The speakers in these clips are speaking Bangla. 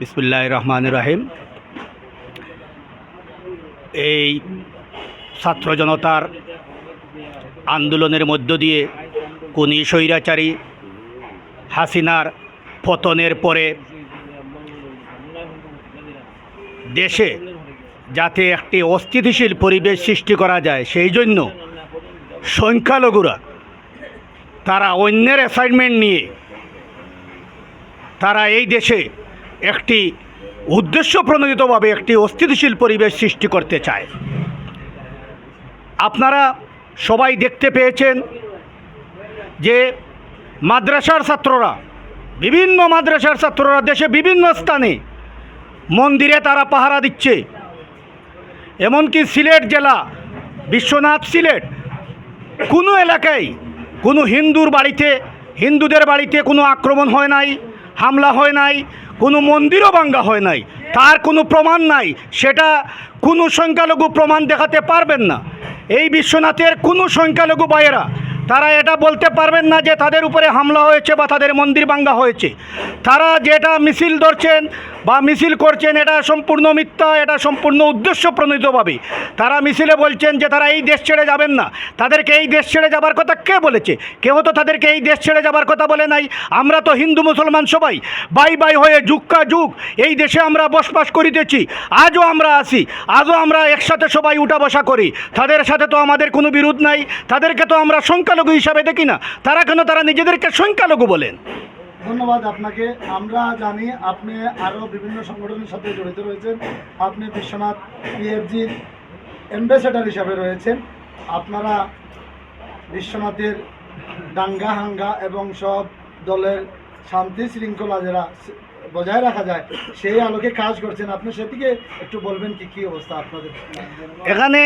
বিসমুল্লাহ রহমান রাহিম। এই ছাত্র জনতার আন্দোলনের মধ্য দিয়ে কোনি স্বৈরাচারী হাসিনার পতনের পরে দেশে যাতে একটি অস্থিতিশীল পরিবেশ সৃষ্টি করা যায়, সেই জন্য সংখ্যালঘুরা তারা অন্যের অ্যাসাইনমেন্ট নিয়ে তারা এই দেশে একটি উদ্দেশ্য প্রণোদিতভাবে একটি অস্থিতিশীল পরিবেশ সৃষ্টি করতে চায়। আপনারা সবাই দেখতে পেয়েছেন যে মাদ্রাসার ছাত্ররা, বিভিন্ন মাদ্রাসার ছাত্ররা দেশে বিভিন্ন স্থানে মন্দিরে তারা পাহারা দিচ্ছে। এমনকি সিলেট জেলা, বিশ্বনাথ সিলেট, কোনো এলাকায় কোনো হিন্দুর বাড়িতে, হিন্দুদের বাড়িতে কোনো আক্রমণ হয় নাই, হামলা হয় নাই কোনো মন্দিরও ভাঙ্গা হয় নাই। তার কোনো প্রমাণ নাই। সেটা কোনো সংখ্যালঘু প্রমাণ দেখাতে পারবেন না। এই বিশ্বনাথের কোনো সংখ্যালঘু ভাইয়েরা তারা এটা বলতে পারবেন না যে তাদের উপরে হামলা হয়েছে বা তাদের মন্দির ভাঙ্গা হয়েছে। তারা যেটা মিছিল ধরছেন বা মিছিল করছেন, এটা সম্পূর্ণ মিথ্যা, এটা সম্পূর্ণ উদ্দেশ্য প্রণীতভাবে। তারা মিছিলে বলছেন যে তারা এই দেশ ছেড়ে যাবেন না। তাদেরকে এই দেশ ছেড়ে যাবার কথা কে বলেছে? কেউ তো তাদেরকে এই দেশ ছেড়ে যাবার কথা বলে নাই? আমরা তো হিন্দু মুসলমান সবাই। বাই বাই হয়ে যুগকা যুগ এই দেশে আমরা বসবাস করিতেছি। আজও আমরা আছি। আজও আমরা একসাথে সবাই উঠা বসা করি। তাদের সাথে তো আমাদের কোনো বিরোধ নাই। তাদেরকে তো আমরা সংখ্যালঘু হিসাবে দেখি না। তারা কেন তারা নিজেদেরকে সংখ্যালঘু বলেন? ধন্যবাদ আপনাকে। আমরা জানি আপনি আরও বিভিন্ন সংগঠনের সাথে জড়িত রয়েছেন। আপনি বিশ্বনাথ পিএফজির অ্যাম্বাসেডার হিসাবে রয়েছেন। আপনারা বিশ্বনাথের দাঙ্গা হাঙ্গা এবং সব দলের শান্তি শৃঙ্খলা যারা বজায় রাখা যায় সেই আলোকে কাজ করছেন। আপনি সেদিকে একটু বলবেন কি কি অবস্থা আপনাদের? এখানে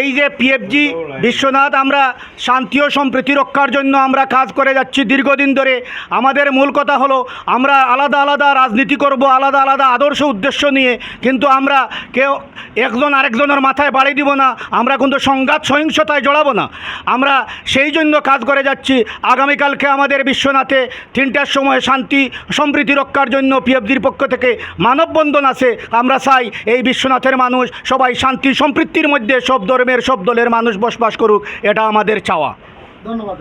এই যে পিএফজি বিশ্বনাথ, আমরা শান্তি ও সম্প্রীতি রক্ষার জন্য আমরা কাজ করে যাচ্ছি দীর্ঘদিন ধরে। আমাদের মূল কথা হলো, আমরা আলাদা আলাদা রাজনীতি করব, আলাদা আলাদা আদর্শ উদ্দেশ্য নিয়ে, কিন্তু আমরা কেউ একজন আরেকজনের মাথায় বাড়ি দিব না, আমরা কিন্তু সংঘাত সহিংসতায় জড়াবো না। আমরা সেই জন্য কাজ করে যাচ্ছি, আগামীকালকে আমাদের বিশ্বনাথে তিনটার সময় শান্তি, সম্প্রীতি রক্ষার জন্য পিএফজির পক্ষ থেকে মানববন্ধন আছে। আমরা চাই এই বিশ্বনাথের মানুষ সবাই শান্তি সম্পৃক্তির মধ্যে সব ধর্মের সব দলের মানুষ বসবাস করুক এটা আমাদের চাওয়া। ধন্যবাদ